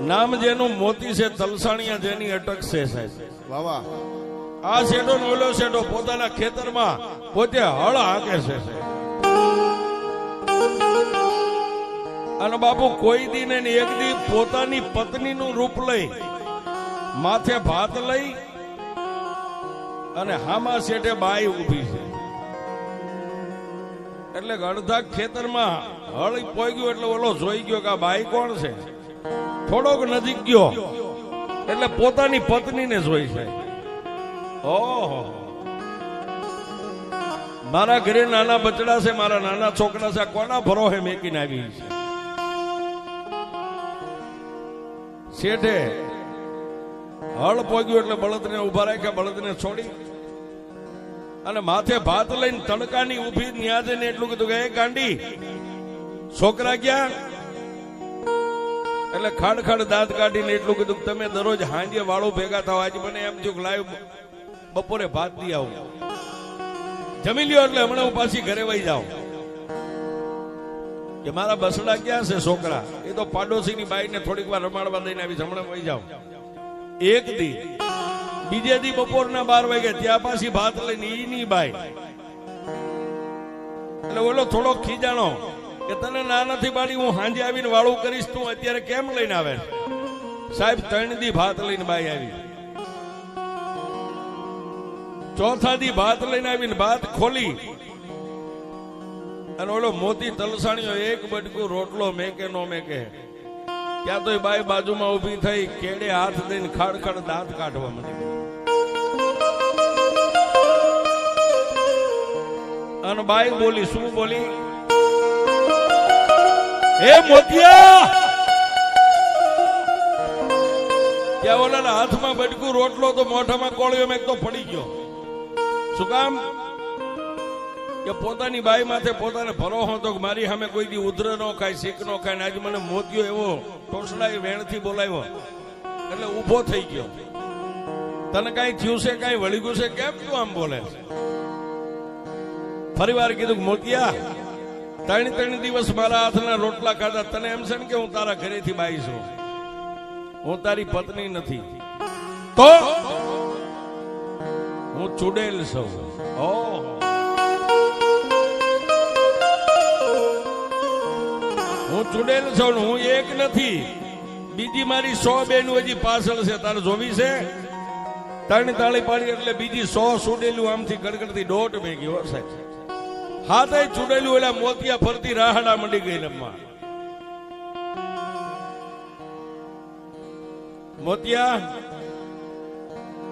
નામ જેનું મોતી છે તલસાણિયા જેની અટક છે સાહેબ. વાહ આ શેઠો નો ઓલો શેઠો પોતાના ખેતરમાં પોતે હળ હાંકે છે. અને બાપુ કોઈ દી ને એક દી પોતાની પત્નીનું રૂપ લઈ માથે ભાત લઈ અને હામા શેઠે બાઈ ઊભી છે. એટલે અડધા ખેતરમાં હળ પોઈ ગયો એટલે ઓલો જોઈ ગયો કે આ બાઈ કોણ છે? થોડોક નજીક ગયો. એટલે પોતાની પત્નીને જોઈ છે. મારા ઘરે નાના બચડા છે, મારા નાના છોકરા છે કોના ભરોહે મેકીને આવી છે? શેઠે હળ પોગ્યું એટલે બળદને ઊભા રાખ્યા, બળદને છોડી. અને માથે ભાત લઈને તડકાની ઊભી ન્યાજે ને એટલું કીધું કે, એ ગાંડી, છોકરા ગયા એટલે ખાડ ખાડ દાંત કાઢીને એટલું કીધું તમે દરરોજ હાંજે વાળો ભેગા થાવ. આજે મને એમ કે લાઈવ બપોરે ભાત દી આવું. જમી લ્યો એટલે હમણાં હું પાછી ઘરે વહી જાઉં. કે મારા બસડા ક્યાં છે છોકરા? એ તો પાડોશીની બાઈને થોડીક વાર રમાડવા દઈને આવી હમણાં વહી જાઉં. એક દી, બીજે દી બપોરના બાર વાગે ત્યાં પાછી ભાત લઈને ઈની બાઈ. એટલે ઓલો થોડો ખીજાણો. કે તને ના નથી બાળી હું હાંજે આવીને વાળું કરીશ, તું અત્યારે કેમ લઈને આવે? સાહેબ, ત્રણ દી ભાત લઈને બાઈ આવી. ચોથા દી ભાત લઈને આવીને ભાત ખોલી. અને ઓલો મોતી તલસાણીઓ એક બટકું રોટલો મેકે નો મેકે. ત્યાં તો બાઈ બાજુમાં ઊભી થઈ કેડે હાથ દઈને ખાડ ખાડ દાંત કાઢવા માંડી. અને બાઈ બોલી, શું બોલી? હે મોતિયા! ત્યાં ઓલાના હાથમાં બટકું રોટલો તો મોઢામાં કોળિયો મેં તો પડી ગયો. શું કામ? કે પોતાની બાઈ માથે પોતાને ભરોસો હતો કે મારી સામે કોઈ દી ઉધર નો ખાય, શીખ નો ખાય આજે મને મોતિયો એવો ટોસડા વેણથી બોલાવ્યો. એટલે ઊભો થઈ ગયો. તને કાંઈ થયું છે, કાંઈ વળી ગયું છે? કેમ તું આમ બોલે? ફરી વાર કીધું મોતિયા ત્રણ ત્રણ દિવસ મારા હાથના રોટલા ખાધા. તને એમ છે ને કે હું તારા ઘરેથી બાઈ છું. હું તારી પત્ની નથી. તો? હું ચુડેલ છું. હું. ચુડેલ છું હું એક નથી. બીજી મારી સો બેન હજી પાછળ છે. તારે જોવી છે? ત્રણ તાળી પાડી એટલે બીજી સો સુડેલું આમથી ગડગડતી દોઢ ભેગી હોય સાહેબ. હાથે ચુડેલું એટલે મોતિયા ફરતી રાહડા મંડી ગઈ રમવા મોતિયા,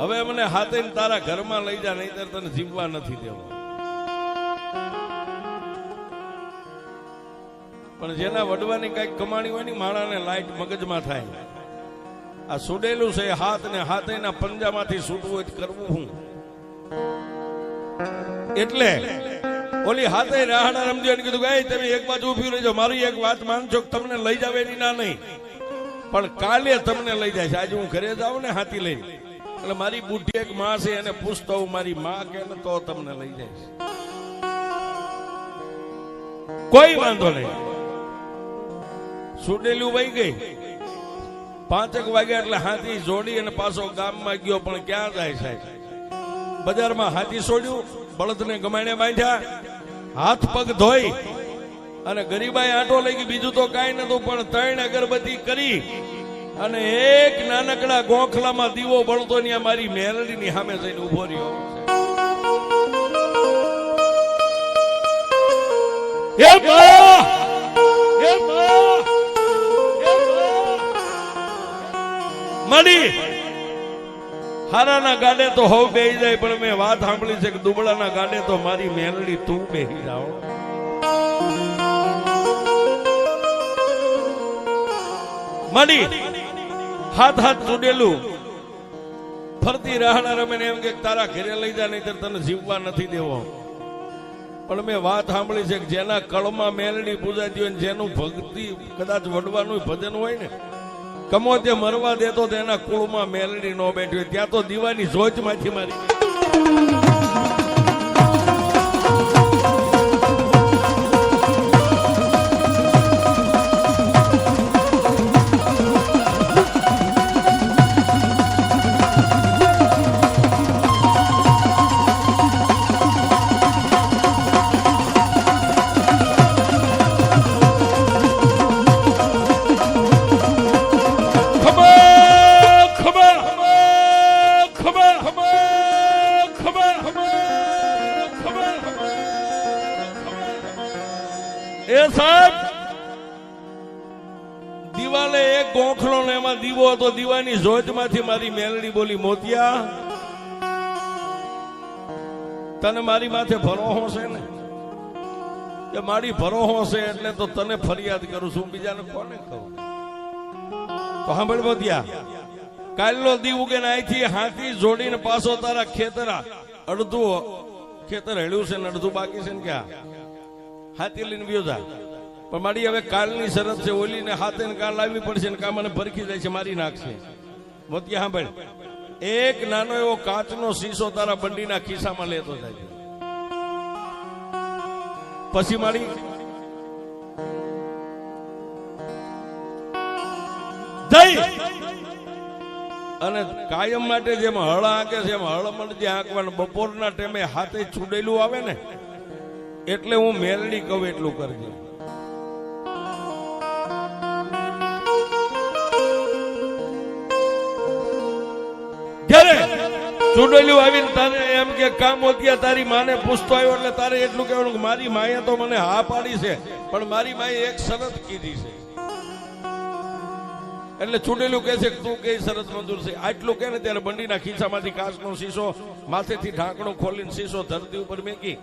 હવે મને હાથે તારા ઘરમાં લઈ જા, નહીતર તને જીવવા નથી દેવો. પણ જેના વડવાની કંઈક કમાણી હોય ને માણાને લાઈટ મગજમાં થાય. આ સુડેલું છે, હાથ ને હાથે પંજામાંથી છૂટવું કરવું હું? એટલે ઓલી હાથે રાહણા રમજો એને કીધું કે તમે એક બાજુ ઊભી રહેજો. મારી એક વાત માનજો તમને લઈ જાવ એની ના નહીં. પણ કાલે તમને લઈ જાય આજે હું ઘરે જાઉં ને હાથી લઈને. એટલે મારી બુઢી એક માં છે, એને પૂછતો હું, મારી માં કે તો તમને લઈ જાય કોઈ વાંધો નહીં. સુડેલું વહી ગઈ. પાંચેક વાગ્યા એટલે હાથી જોડી અને પાછો ગામમાં ગયો, પણ ક્યાં જાય સાહેબ? બજારમાં હાથી છોડ્યું, બળદને ગમાણે બાંધ્યા. હાથ પગ ધોઈ અને ગરીબાઈ આંટો લઈ ગઈ, બીજું તો કાંઈ નતું પણ ત્રણ અગરબત્તી કરી અને એક નાનકડા ગોખલામાં દીવો બળતો ત્યાં મારી મેલડીની સામે જઈને ઊભો રહ્યો હે બા! મળી! હારાના ગાડે તો હવ બેહી જાય, પણ મેં વાત સાંભળી છે કે દુબળાના ગાડે તો મારી મેલડી તું બેહી જાઓ. મળી હાથ હાથ જોડેલું ફરતી રાહણા રમે એમ કે તારા ઘરે લઈ જા નહીં તને જીવવા નથી દેવો. પણ મેં વાત સાંભળી છે કે જેના કળમાં મેલડી પૂજાતી હોય જેનું ભક્તિ કદાચ વડવાનું ભજન હોય ને કમો તે મરવા દેતો તેના કુળમાં મેલડી નો બેઠી ત્યાં તો દીવાની જોજમાંથી મારી જોજમાંથી મારી મેલડી બોલી, મોતિયા, તને મારી માથે ભરોહો છે ને? કે મારી ભરોહો છે એટલે તો તને ફરિયાદ કરું છું. બીજાને કોને કહું? તો સાંભળ મોતિયા, કાલનો દી ઉગે ને અહીંથી હાથી જોડીને પાછો તારા ખેતરા, અડધું ખેતર હેડ્યું છે ને અડધું બાકી છે ને ક્યાં? હાથી લઈને વ્યો જા. પણ મારી હવે કાલની શરત છે ઓલી ને હાથે કાલ લાવવી પડશે ને કા મને ભરખી જાય છે, મારી નાખશે. મોતિયા સાંભળ. એક નાનો એવો કાચનો શીશો તારા બંડીના ખિસ્સામાં લેતો જાય પછી મારી અને કાયમ માટે જેમ હળ આંકે છે એમ હળ મળજે આંકવાનું. બપોરના ટાઈમે હાથે છૂડેલું આવે ને, એટલે હું મેલડી કહું એટલું કરજે. ચૂંડેલું આવીને તારે એમ કે કામ હોતિયા તારી માને પૂછતો આવ્યો એટલે તારે એટલું કહેવાનું કે મારી માએ તો મને હા પાડી છે, પણ મારી માએ એક શરત કીધી છે. એટલે ચૂંટેલું કહે છે તું કઈ શરત મંજૂર છે. આટલું કહે ને ત્યારે બંડીના ખિસ્સામાંથી કાચનો શીશો, માથેથી ઢાંકણું ખોલીને શીશો ધરતી ઉપર મેકી.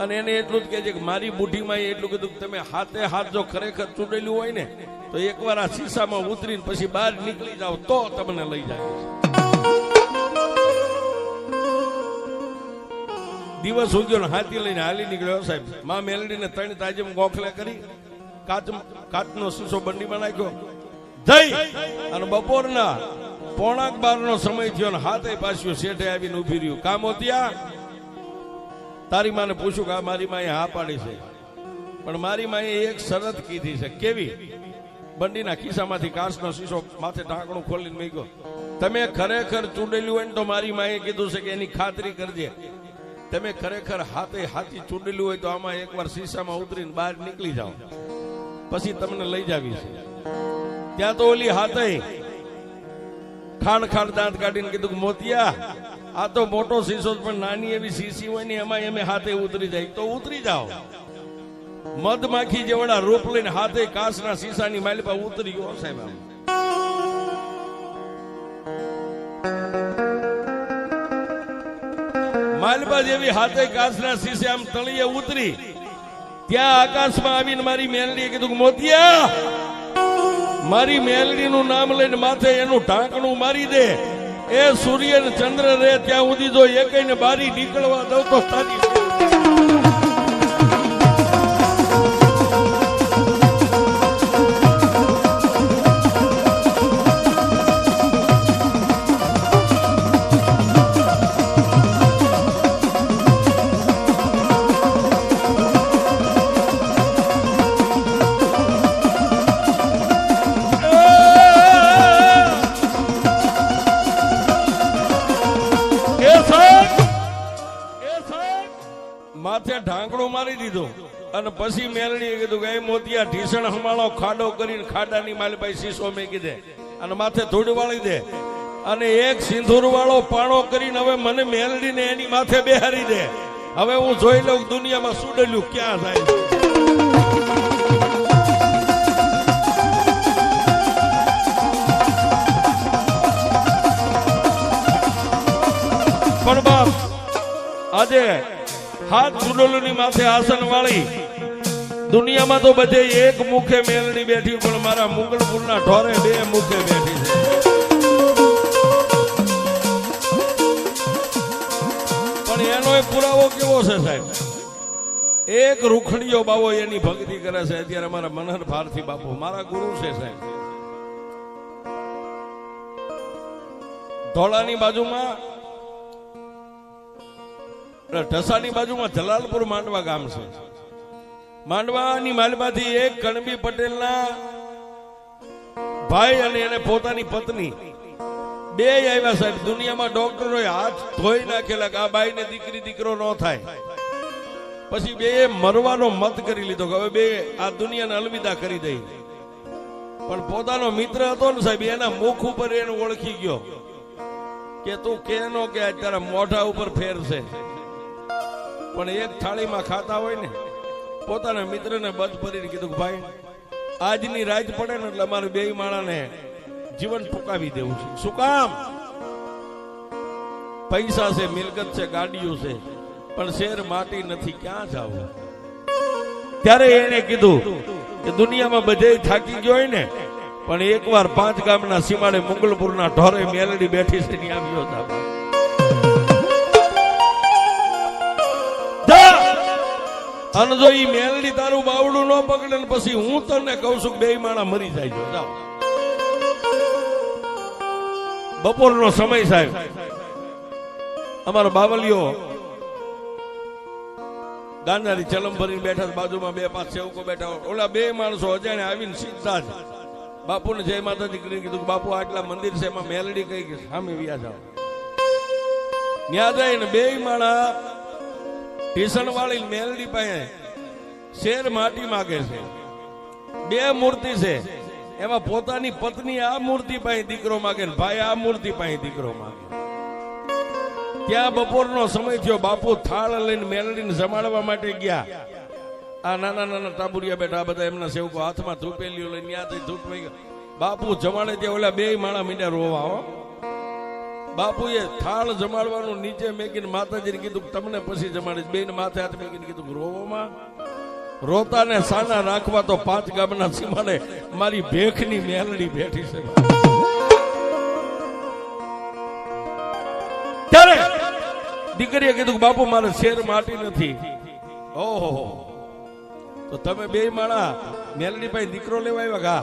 અને એને એટલું જ કહે છે કે મારી બુઢીમાં એટલું કીધું કે તમે હાથે હાથ જો ખરેખર ચૂંટેલું હોય ને, તો એકવાર આ શીશામાં ઉતરીને પછી બહાર નીકળી જાઓ, તો તમને લઈ જાય. દિવસ ઉગ્યો હાથી લઈને હાલી નીકળ્યો સાહેબ. માં મેલડીને ત્રણ તાજમ ગોખલા કરી, કાચ કાચનો શીશો બંડીમાં નાખ્યો. જઈ અને બપોરના પોણાક બાર નો સમય થયો ને હાથે પાછું શેઠે આવીને ઊભી રહ્યું. કામ હોતિયા? તારી માને પૂછ્યું કે આ મારી માએ હા પાડી છે. પણ મારી માએ એક શરત કીધી છે. કેવી? બંડીના ખિસ્સામાંથી કાચનો શીશો માથે ઢાંકણું ખોલીને મૂક્યો. તમે ખરેખર ચૂંડેલું હોય ને તો મારી માએ કીધું છે કે એની ખાતરી કરજે. તમે ખરેખર હાથે હાથી ચૂંડેલું હોય તો આમાં એકવાર શીશામાં ઉતરીને બહાર નીકળી જાઓ. પછી તમને લઈ જાવી છે. ત્યાં તો ઓલી હાથે ખાણ ખાણ દાંત કાઢીને કીધું મોતિયા, આ તો મોટો શીશો પણ નાની એવી શીશી હોય ને એમાં એમે હાથે ઉતરી જાય. તો ઉતરી જાઓ. મધમાખી જેવડા રૂપ લઈને હાથે કાસના શીશાની માલી પર ઉતરી ગયો સાહેબ. માલબા જેવી હાથે કાચના શીશે આમ તળીએ ઉતરી. ત્યાં આકાશમાં આવીને મારી મેલડીએ કીધું મોતિયા, મારી મેલડીનું નામ લઈને માથે એનું ઢાંકણું મારી દે. એ સૂર્ય ને ચંદ્ર રે, ત્યાં સુધી જો એકઈને બારી નીકળવા દઉં તો તારી ઢાંકણું દીધો. અને પછી મેલણીએ કીધું કે, એ મોતિયા, ઢીસણ હમાળો, ખાડો કરીને ખાડાની માલભાઈ શીશો મેકી દે અને માથે ધૂળ વાળી દે. અને એક સિંદૂર વાળો પાણો કરીને હવે મને મેલડીને એની માથે બેહારી દે. હવે હું જોઈ લઉં દુનિયામાં દુનિયામાં ડલ્યું ક્યાં થાય પણ બાપ, આજે હાથ ચુડોલુની માથે આસન વાળી. દુનિયામાં તો બધે એક મુખે મેલડી બેઠી, પણ મારા મુગલપુરના ઢોરે બે મુખે બેઠી છે. પણ એનો એક પુરાવો કેવો છે સાહેબ? એક રૂખડીયો બાવો એની ભક્તિ કરે છે. અત્યારે મારા મનહર ભારતી બાપુ, મારા ગુરુ છે સાહેબ. ધોળાની બાજુમાં ઢસાની બાજુમાં જલાલપુર માંડવા ગામ છે. માંડવાની માલમાંથી એક કણબી પટેલના ભાઈ અને એને પોતાની પત્ની બે આવ્યા સાહેબ. દુનિયામાં ડોક્ટરો હાથ ધોઈ નાખેલા કે આ બાઈને દીકરી, દીકરો ન થાય. પછી બે મરવાનો મત કરી લીધો કે હવે બે આ દુનિયાને અલવિદા કરી દઈ. પણ પોતાનો મિત્ર હતો ને સાહેબ, એના મુખ ઉપર એને ઓળખી ગયો. કે તું કે આ તારા મોઢા ઉપર ફેરશે. પણ એક થાળીમાં ખાતા હોય ને, પોતાના મિત્રને બધ ભરીને કીધું ભાઈ, આજની રાત પડે ને એટલે અમારે બે માણાને જીવન ટૂંકાવી દેવું છે. શું કામ? પૈસા છે, મિલકત છે, ગાડીઓ છે, પણ શેર માટી નથી, ક્યાં જવું? ત્યારે એને કીધું કે દુનિયામાં બધે થાકી ગયો હોય ને, પણ એકવાર પાંચ ગામના સીમાડે મુગલપુરના ઢોરે મેલડી બેઠી છે, ત્યાં આવ્યો જા. અને જો ઈ મેલડી તારું બાવડું ન પકડે ને પછી હું તને કહું છું બે માણા મરી જાય જાઓ. બપોરનો સમય સાહેબ. અમારો બાવલિયો ગાંધારી ચલમ ભરીને બેઠા બાજુમાં બે પાંચ સેવકો બેઠા હોય. ઓલા બે માણસો અજાણે આવીને સીધા જ બાપુને જય માતાજી કરીને કીધું બાપુ આટલા મંદિર છે, એમાં મેલડી કઈ સામે વ્યા જાઓ ત્યાં જઈને બે માણા ટીસણ વાળી મેલડી પાસે શેર માટી માગે છે. બે મૂર્તિ છે. એમાં પોતાની પત્ની આ મૂર્તિ પાસે દીકરો માગે ભાઈ આ મૂર્તિ પાસે દીકરો માગે. ત્યાં બપોરનો સમય થયો. બાપુ થાળ લઈને મેલડીને જમાડવા માટે ગયા. આ નાના નાના ટાબુરિયા બેઠા બધા એમના સેવકો હાથમાં ધૂપેલીઓ લઈને ત્યાંથી ધૂપ બાપુ જમાડે ત્યાં ઓલા બે માળા મીંડ્યા રોવા, હો. બાપુએ થાળ જમાડવાનું નીચે મેકીને માતાજીને કીધું તમને પછી જમાડીશ. બેન માથે હાથ મેકીને કીધું રોવામાં રોતાને સાના રાખવા તો પાંચ ગામના સીમાડે મારી ભેખની મેલડી બેઠી છે. ત્યારે દીકરીએ કીધું કે બાપુ, મારે શેર માટી નથી. ઓહો. તો તમે બે માણા મેલડી ભાઈ દીકરો લેવા આવ્યા કા?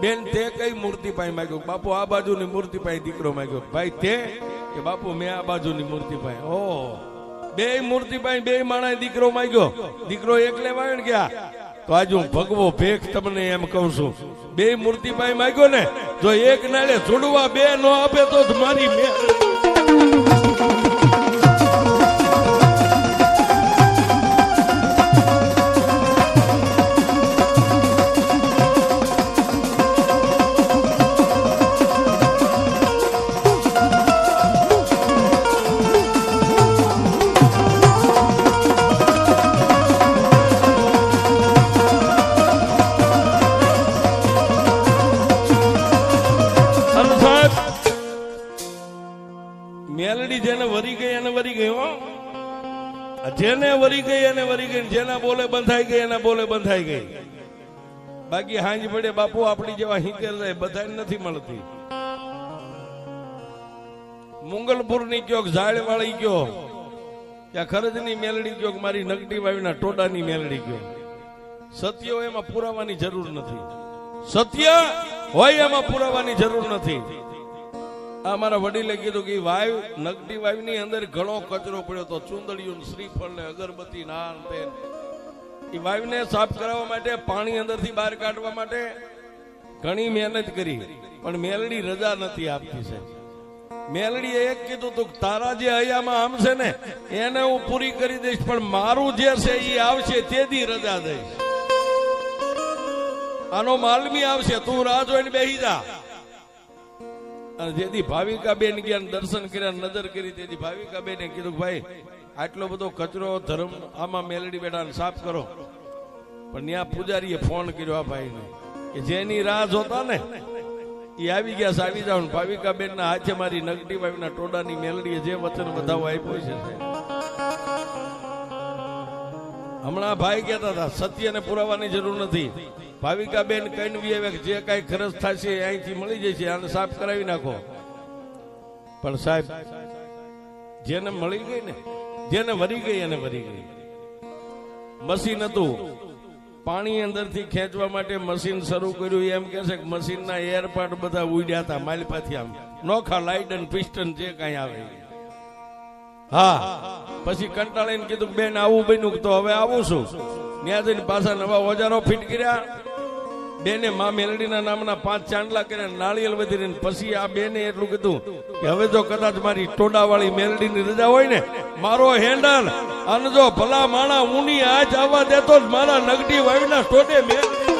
બેન, તે કઈ મૂર્તિ પાસે માંગ્યો? બાપુ, આ બાજુની મૂર્તિ પાસે દીકરો માંગ્યો. ભાઈ, તે કે બાપુ, મેં આ બાજુની મૂર્તિ પાસે ઓ, બે મૂર્તિ પાસે બે માણા દીકરો માંગ્યો. દીકરો એકલે લેવા ગયા. તો આજ ભગવો ભેખ તમને એમ કહું છું. બે મૂર્તિ પાસે માંગ્યો ને, જો એક નાળે જોડવા બે નો આપે તો જ મારી મેં જેના બોલે બંધાઈ ગઈ, એના બોલે બંધાઈ ગઈ. બાકી હાંજ પડે, બાપુ આપણી જેવા હિંકેર રહે બધા નથી મળતી. મુંગલપુરની ચોક ઝાડ વાળી ગયો ત્યાં ખરજની મેલડી કયો કે મારી નગટી વાવીના ટોડાની મેલડી ગયો સત્ય એમાં પુરાવાની જરૂર નથી. સત્ય હોય એમાં પુરાવાની જરૂર નથી. આ મારા વડીલે કીધું કે વાયુ નગટી વાયુની અંદર ઘણો કચરો પડ્યો તો ચુંદડીયું શ્રીફળ ને અગરબત્તી નાન તે એ વાયુને સાફ કરાવવા માટે, પાણી અંદરથી બહાર કાઢવા માટે ઘણી મહેનત કરી, પણ મેલડી રજા નથી આપતી છે મેલડી એક કીધું તું તારા જે હૈયામાં આમ છે ને, એને હું પૂરી કરી દઈશ, પણ મારું જે છે એ આવશે તેથી રજા દઈશ. આનો માલમી આવશે, તું રાહ જોઈને બેસી જા. અને જેથી ભાવિકાબેન ગયા દર્શન કર્યા નજર કરી, તેથી ભાવિકા બેને કીધું ભાઈ, આટલો બધો કચરો, ધર્મ, આમાં મેલડી બેઠાને સાફ કરો. પણ ત્યાં પૂજારીએ ફોન કર્યો આ ભાઈને કે જેની રાહ જોતા ને, એ આવી ગયા આવી જાવ ભાવિકાબેનના હાથે મારી નગટી વાવીના ટોડાની મેલડીએ જે વચન વધાવો આપ્યો છે હમણાં ભાઈ કહેતા હતા, સત્યને પુરાવાની જરૂર નથી. ભાવિકા બેન કઈ બી આવે જે કઈ ખર્ચ થશે અહીંથી મળી જશે, આને સાફ કરાવી નાખો. પણ સાહેબ, જેને મળી ગઈ ને, જેને વરી ગઈ, એને વરી ગઈ. મશીન હતું. પાણી અંદરથી ખેંચવા માટે મશીન શરૂ કર્યું. એમ કે છે કે મશીનના એરપાર્ટ બધા ઉડ્યા હતા, માલપાથી આમ. નોખા, લાઇટ અને પિસ્ટન જે કાંઈ આવે. હા. પછી કંટાળીને કીધું, બેન, આવું બન્યું તો હવે આવું છું. ત્યાં જઈને પાછા નવા ઓજારો ફિટ કર્યા. બેને મા મેલડીના નામના પાંચ ચાંદલા કર્યા, નાળિયેર વધીને પછી આ બેને એટલું કીધું કે, હવે જો કદાચ મારી ટોડાવાળી મેલડીની રજા હોય ને, મારો હેન્ડલ અને જો ભલા માણા ઊની આજ આવવા દેતો જ મારા નગડી વાવીના ટોડે મેલડી